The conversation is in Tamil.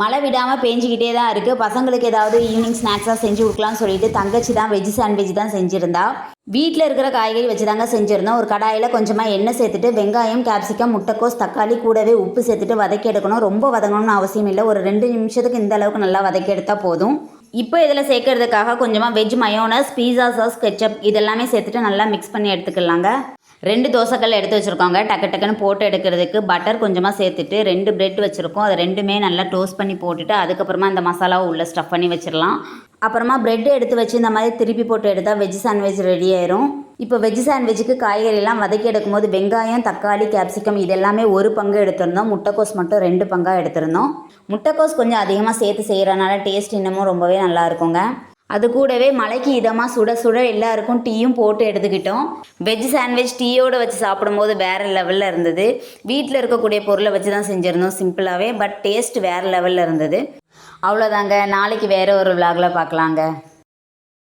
மழை விடாமல் பேஞ்சிக்கிட்டே தான் இருக்குது பசங்களுக்கு ஏதாவது ஈவினிங் ஸ்நாக்ஸாக செஞ்சு கொடுக்கலாம்னு சொல்லிட்டு தங்கச்சி தான் வெஜ் சாண்ட்விச் தான் செஞ்சுருந்தா. வீட்டில் இருக்கிற காய்கறி வச்சு தாங்க செஞ்சுருந்தோம். ஒரு கடாயில் கொஞ்சமாக எண்ணெய் சேர்த்துட்டு வெங்காயம் கேப்சிகம் முட்டைக்கோஸ் தக்காளி கூடவே உப்பு சேர்த்துட்டு வதக்கி எடுக்கணும். ரொம்ப வதங்கணும்னு அவசியம் இல்லை. ஒரு ரெண்டு நிமிஷத்துக்கு இந்த அளவுக்கு நல்லா வதக்கி எடுத்தால் போதும். இப்போ இதில் சேர்க்கறதுக்காக கொஞ்சமாக veg mayonnaise pizza sauce ketchup இதெல்லாமே சேர்த்துட்டு நல்லா மிக்ஸ் பண்ணி எடுத்துக்கலாங்க. ரெண்டு தோசைக்கல் எடுத்து வச்சுருக்கோங்க. டக்கு டக்குன்னு போட்டு எடுக்கிறதுக்கு பட்டர் கொஞ்சமாக சேர்த்துட்டு ரெண்டு பிரெட் வச்சுருக்கோம். அது ரெண்டுமே நல்லா டோஸ்ட் பண்ணி போட்டுட்டு அதுக்கப்புறமா இந்த மசாலாவை உள்ளே ஸ்டஃப் பண்ணி வச்சிடலாம் அப்புறமா பிரெட் எடுத்து வச்சு இந்த மாதிரி திருப்பி போட்டு எடுத்தால் வெஜ் சாண்ட்விச் ரெடி ஆயிரும். இப்போ வெஜ் சாண்ட்விச்சுக்கு காய்கறிலாம் வதக்கி எடுக்கும்போது வெங்காயம் தக்காளி கேப்சிகம் இதெல்லாமே ஒரு பங்கு எடுத்திருந்தோம். முட்டைக்கோஸ் மட்டும் ரெண்டு பங்காக எடுத்திருந்தோம். முட்டைக்கோஸ் கொஞ்சம் அதிகமாக சேர்த்து செய்கிறனால டேஸ்ட் இன்னமும் ரொம்பவே நல்லா இருக்குங்க. அது கூடவே மலைக்கு இதமாக சுட சுட எல்லாருக்கும் டீயும் போட்டு எடுத்துக்கிட்டோம். வெஜ் சாண்ட்விச் டீயோடு வச்சு சாப்பிடும்போது வேறு லெவலில் இருந்தது. வீட்டில் இருக்கக்கூடிய பொருளை வச்சு தான் செஞ்சுருந்தோம் சிம்பிளாகவே பட் டேஸ்ட் வேறு லெவலில் இருந்தது. அவ்வளோதாங்க நாளைக்கு வேறு ஒரு விலாகில் பார்க்கலாங்க.